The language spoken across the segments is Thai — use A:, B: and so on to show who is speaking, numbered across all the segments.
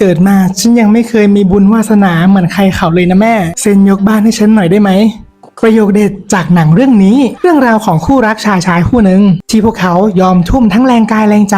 A: เกิดมาฉันยังไม่เคยมีบุญวาสนาเหมือนใครเขาเลยนะแม่ เซ็นยกบ้านให้ฉันหน่อยได้ไหม ประโยคเด็ดจากหนังเรื่องนี้ เรื่องราวของคู่รักชายชายคู่หนึ่งที่พวกเขายอมทุ่มทั้งแรงกายแรงใจ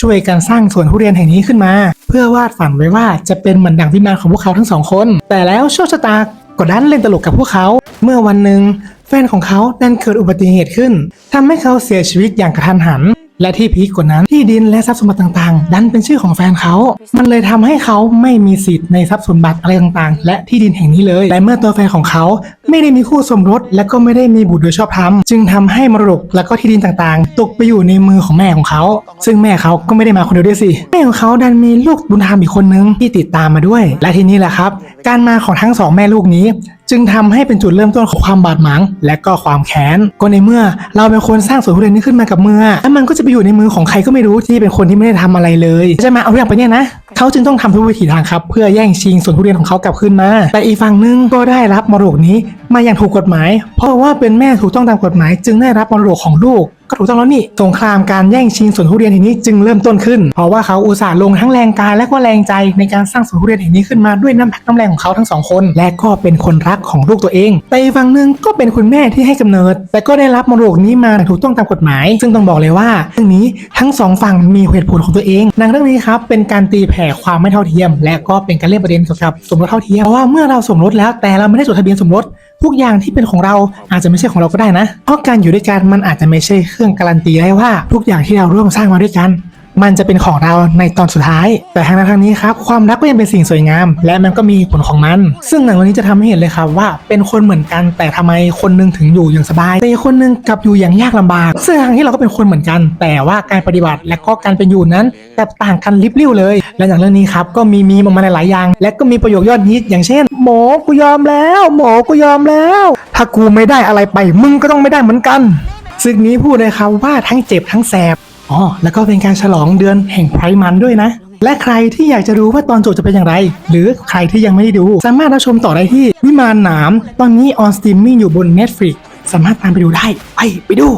A: ช่วยกันสร้างสวนทุเรียนแห่งนี้ขึ้นมา เพื่อวาดฝันไว้ว่าจะเป็นเหมือนดังวิมานของพวกเขาทั้งสองคน แต่แล้วโชคชะตาก็ดันเล่นตลกกับพวกเขา เมื่อวันหนึ่งแฟนของเขาดันเกิดอุบัติเหตุขึ้นทำให้เขาเสียชีวิตอย่างกระทันหัน และที่พีคกว่านั้นที่ดินและทรัพย์สมบัติต่างๆ ดันเป็นชื่อของแฟนเขา มันเลยทำให้เขาไม่มีสิทธิ์ในทรัพย์สมบัติอะไรต่างๆ และที่ดินแห่งนี้เลย และเมื่อตัวแฟนของเขา ไม่ได้มีคู่สมรสและก็ไม่ได้มีบุตรโดยชอบธรรมจึงทำให้มรดกและก็ที่ดินต่างๆ ตกไปอยู่ในมือของแม่ของเขา ซึ่งแม่เขาก็ไม่ได้มาคนเดียวด้วยสิแม่ของเขาดันมีลูกบุญธรรมอีกคนนึงที่ติดตามมาด้วย และทีนี้แหละครับ การมาของทั้งสองแม่ลูกนี้จึงทำให้เป็นจุดเริ่มต้นของความบาดหมางและก็ความแค้นก็ในเมื่อเราเป็นคนสร้างสวนทุเรียนนี้ขึ้นมากับมือแล้วมันก็จะไปอยู่ในมือของใครก็ไม่รู้ที่เป็นคนที่ไม่ได้ทำอะไรเลยจะมาเอาอย่างไปเนี่ยนะเขาจึงต้องทำทุกวิถีทางครับ เพื่อแย่งชิงส่วนทุเรียนของเขากลับคืนมา แต่อีกฝั่งนึงก็ได้รับมรดกนี้ มาอย่างถูกกฎหมาย เพราะว่าเป็นแม่ถูกต้องตามกฎหมาย จึงได้รับมรดกของลูกก็ถูกต้องแล้วนี่สงครามการแย่งชิงสวนทุเรียนแห่งนี้จึงเริ่มต้นขึ้น เพราะว่าเขาอุตส่าห์ลงทั้งแรงกายและก็แรงใจในการสร้างสวนทุเรียนแห่งนี้ขึ้นมาด้วยน้ำพักน้ำแรงของเขาทั้งสองคน และก็เป็นคนรักของลูกตัวเอง แต่ฝั่งหนึ่งก็เป็นคุณแม่ที่ให้กำเนิด แต่ก็ได้รับมรดกนี้มาถูกต้องตามกฎหมาย ซึ่งต้องบอกเลยว่าเรื่องนี้ทั้งสองฝั่งมีเหตุผลของตัวเองหนังเรื่องนี้ครับเป็นการตีแผ่ความไม่เท่าเทียม และก็เป็นการเล่นประเด็นเกี่ยวกับสมรสเท่าเทียมเพราะว่าเมื่อเราสมรสแล้วแต่เราไม่ได้จดทะเบียนสมรสทุกอย่างที่เป็นของเราอาจจะไม่ใช่ของเราก็ได้นะเพราะการอยู่ด้วยกันมันอาจจะไม่ใช่เรื่องการันตีได้ว่าทุกอย่างที่เราร่วมสร้างมาด้วยกัน มันจะเป็นของเราในตอนสุดท้าย แต่ทางนั้นทางนี้ครับความรักก็ยังเป็นสิ่งสวยงาม และมันก็มีผลของมัน ซึ่งหนังเรื่องนี้จะทำให้เห็นเลยครับว่าเป็นคนเหมือนกันแต่ทำไมคนหนึงถึงอยู่อย่างสบาย แต่อีกคนหนึงกลับอยู่อย่างยากลำบาก ซึ่งทางที่เราก็เป็นคนเหมือนกัน แต่ว่าการปฏิบัติและก็การเป็นอยู่นั้นกลับต่างกันลิบลิ่วเลย และอย่างเรื่องนี้ครับก็มีมีมออกมาหลายอย่าง และก็มีประโยคยอดฮิตอย่างเช่นหมอกูยอมแล้ว หมอกูยอมแล้ว ถ้ากูไม่ได้อะไรไป มึงก็ต้องไม่ได้เหมือนกัน ศึกนี้พูดเลยครับว่าทั้งเจ็บทั้งแสบอ๋อแล้วก็เป็นการฉลองเดือนแห่งไพรมันด้วยนะ และใครที่อยากจะรู้ว่าตอนจบจะเป็นอย่างไร หรือใครที่ยังไม่ได้ดูสามารถรับชมต่อได้ที่วิมานหนาม ตอนนี้ออนสตรีมมิ่งอยู่บน Netflix สามารถตามไปดูได้ไปไปดู